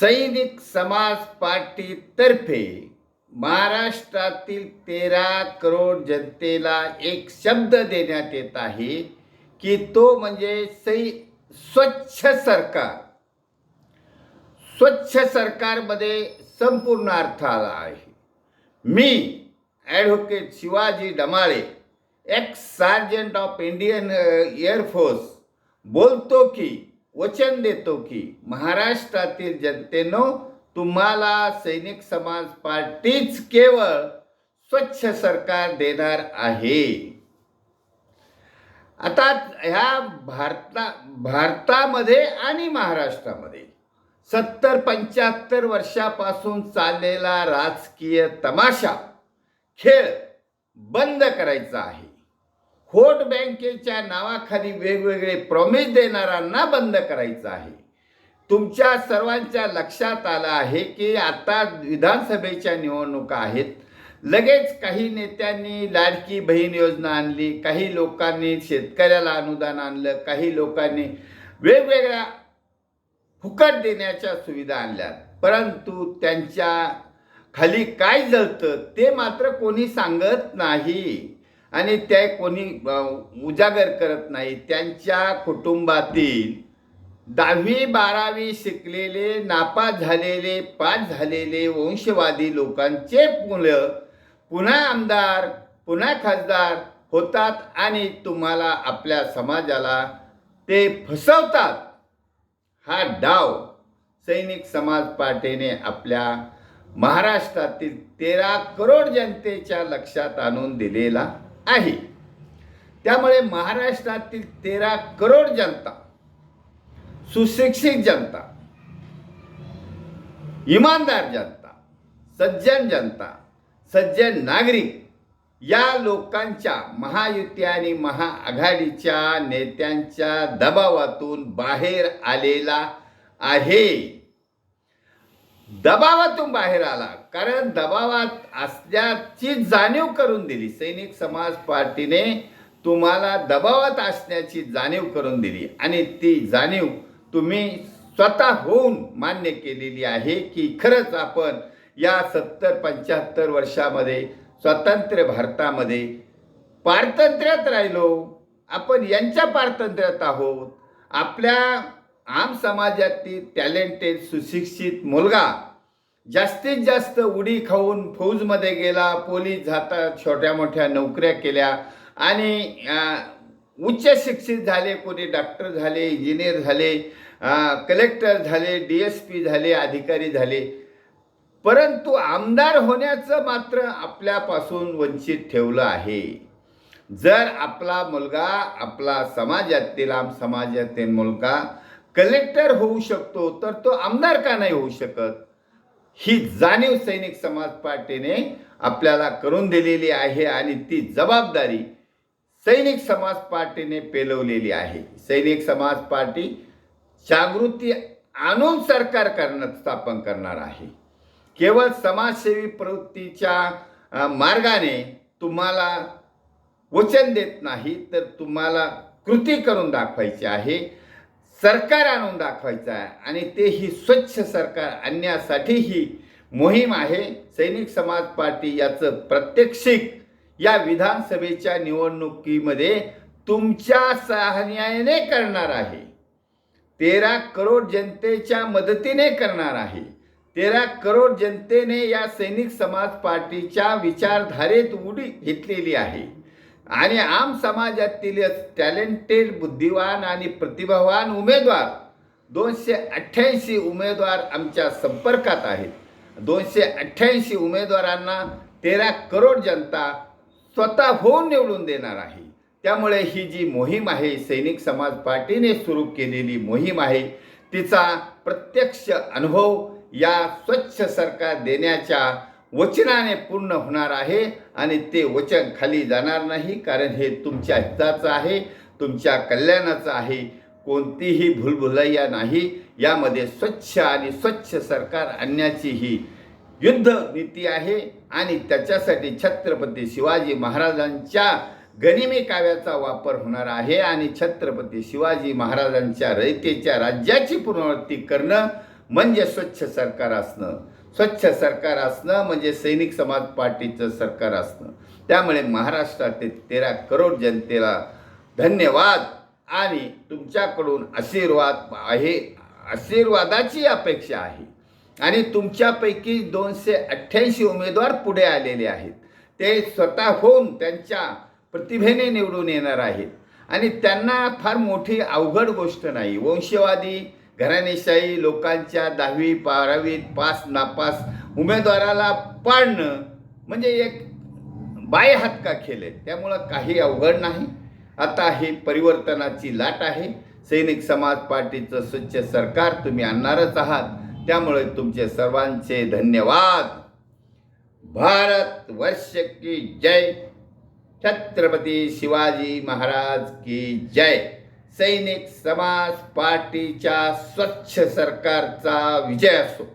सैनिक समाज पार्टीतर्फे महाराष्ट्रातील तेरा करोड जनतेला एक शब्द देण्यात येत आहे की तो म्हणजे सै स्वच्छ सरकार. स्वच्छ सरकारमध्ये संपूर्ण अर्थ आला आहे. मी advocate Shivaji Damale ex sergeant of Indian air force बोलतो की वचन देतो की महाराष्ट्रातील जनतेनो तुम्हाला सैनिक समाज पार्टीच केवळ स्वच्छ सरकार देणार आहे. आता ह्या भारता भारतामध्ये आणि महाराष्ट्रामध्ये सत्तर पंच्याहत्तर वर्षापासून चाललेला राजकीय तमाशा खेळ बंद करायचा आहे. खोट बँकेच्या नावाखाली वेगवेगळे प्रॉमिस देणाऱ्यांना बंद करायचं आहे. तुमच्या सर्वांच्या लक्षात आलं आहे की आता विधानसभेच्या निवडणुका आहेत. लगेच काही नेत्यांनी लाडकी बहीण योजना आणली काही लोकांनी शेतकऱ्याला अनुदान आणलं काही लोकांनी वेगवेगळ्या फुकट देण्याच्या सुविधा आणल्या परंतु त्यांच्या खाली काय जळतं ते मात्र कोणी सांगत नाही. आणि ते कोणी उजागर करत नाही त्यांच्या कुटुंबातील दहावी बारावी शिकलेले नापास झालेले पास झालेले वंशवादी लोकांचे मुलं पुन्हा आमदार पुन्हा खासदार होतात आणि तुम्हाला आपल्या समाजाला ते फसवतात. हा डाव सैनिक समाज पार्टीने आपल्या महाराष्ट्रातील तेरा करोड जनतेच्या लक्षात आणून दिलेला आहे. त्यामुळे महाराष्ट्रातील तेरा करोड जनता सुशिक्षित जनता इमानदार जनता सज्जन जनता सज्जन नागरिक या लोकांच्या महायुती आणि महाआघाडीच्या नेत्यांच्या दबावातून बाहेर आलेला आहे. दबावातून बाहेर आला. कारण दबावात असल्याची जाणीव करून दिली. सैनिक समाज पार्टीने तुम्हाला दबावात असण्याची जाणीव करून दिली. आणि ती जाणीव तुम्ही स्वतः होऊन मान्य केलेली आहे की खरंच आपण या सत्तर पंच्याहत्तर वर्षामध्ये स्वतंत्र भारतामध्ये पारतंत्र्यात राहिलो. आपण यांच्या पारतंत्र्यात आहोत. आपल्या आम समाजातील टॅलेंटेड सुशिक्षित मुलगा जास्तीत जास्त उडी खाऊन फौजमध्ये गेला पोलीस जातात छोट्या मोठ्या नोकऱ्या केल्या आणि उच्च शिक्षित झाले कोणी डॉक्टर झाले इंजिनियर झाले कलेक्टर झाले डी एस पी झाले अधिकारी झाले. परंतु आमदार होण्याचं मात्र आपल्यापासून वंचित ठेवलं आहे. जर आपला मुलगा आपला समाजातील आम समाजातील मुलगा कलेक्टर होऊ शकतो तर तो आमदार का नाही होऊ शकत? ही जाणीव सैनिक समाज पार्टीने आपल्याला करून दिलेली आहे आणि ती जबाबदारी सैनिक समाज पार्टीने पेलवलेली आहे. सैनिक समाज पार्टी जागृती आणून सरकार करणं स्थापन करणार आहे. केवळ समाजसेवी प्रवृत्तीच्या मार्गाने तुम्हाला वचन देत नाही तर तुम्हाला कृती करून दाखवायची आहे. सरकार आणून दाखवायचं आहे. आणि ते ही स्वच्छ सरकार आणण्यासाठी ही मोहीम आहे. सैनिक समाज पार्टी याचं प्रात्यक्षिक या विधानसभेच्या निवडणुकीमध्ये तुमच्या सहाय्याने करणार आहे. तेरा करोड जनतेच्या मदतीने करणार आहे. तेरा करोड जनतेने या सैनिक समाज पार्टीच्या विचारधारेत उडी घेतलेली आहे. आणि आम समाजातील टॅलेंटेड बुद्धिवान आणि प्रतिभावान उमेदवार दोनशे अठ्ठ्याऐंशी उमेदवार आमच्या संपर्कात आहेत. दोनशे अठ्ठ्याऐंशी उमेदवारांना तेरा करोड जनता स्वतः होऊन निवडून देणार आहे. त्यामुळे ही जी मोहीम आहे सैनिक समाज पार्टीने सुरू केलेली मोहीम आहे तिचा प्रत्यक्ष अनुभव या स्वच्छ सरकार देण्याच्या वचनाने पूर्ण होणार आहे आणि ते वचन खाली जाणार नाही कारण हे तुमच्या हिताचं आहे तुमच्या कल्याणाचं आहे. कोणतीही भूलभुलैया नाही. यामध्ये स्वच्छ आणि स्वच्छ सरकार आणण्याची ही युद्ध नीती आहे आणि त्याच्यासाठी छत्रपती शिवाजी महाराजांच्या गनिमी काव्याचा वापर होणार आहे आणि छत्रपती शिवाजी महाराजांच्या रयतेच्या राज्याची पुनरावृत्ती करणं म्हणजे स्वच्छ सरकार असणं. स्वच्छ सरकार असणं म्हणजे सैनिक समाज पार्टीचं सरकार असणं. त्यामुळे महाराष्ट्रातील तेरा करोड जनतेला धन्यवाद आणि तुमच्याकडून आशीर्वाद आहे आशीर्वादाची अपेक्षा आहे. आणि तुमच्यापैकी दोनशे अठ्ठ्याऐंशी उमेदवार पुढे आलेले आहेत. ते स्वतः होऊन त्यांच्या प्रतिभेने निवडून येणार आहेत. आणि त्यांना फार मोठी अवघड गोष्ट नाही. वंशवादी घराणेशाही लोकांच्या दहावी बारावीत पास नापास उमेदवाराला पाडणं म्हणजे एक बाय हात का खेळ आहे त्यामुळं काही अवघड नाही. आता ही परिवर्तनाची लाट आहे. सैनिक समाज पार्टीचं स्वच्छ सरकार तुम्ही आणणारच आहात. त्यामुळे तुमचे सर्वांचे धन्यवाद. भारत वर्ष की जय. छत्रपती शिवाजी महाराज की जय. सैनिक समाज पार्टीच्या स्वच्छ सरकारचा विजय असो.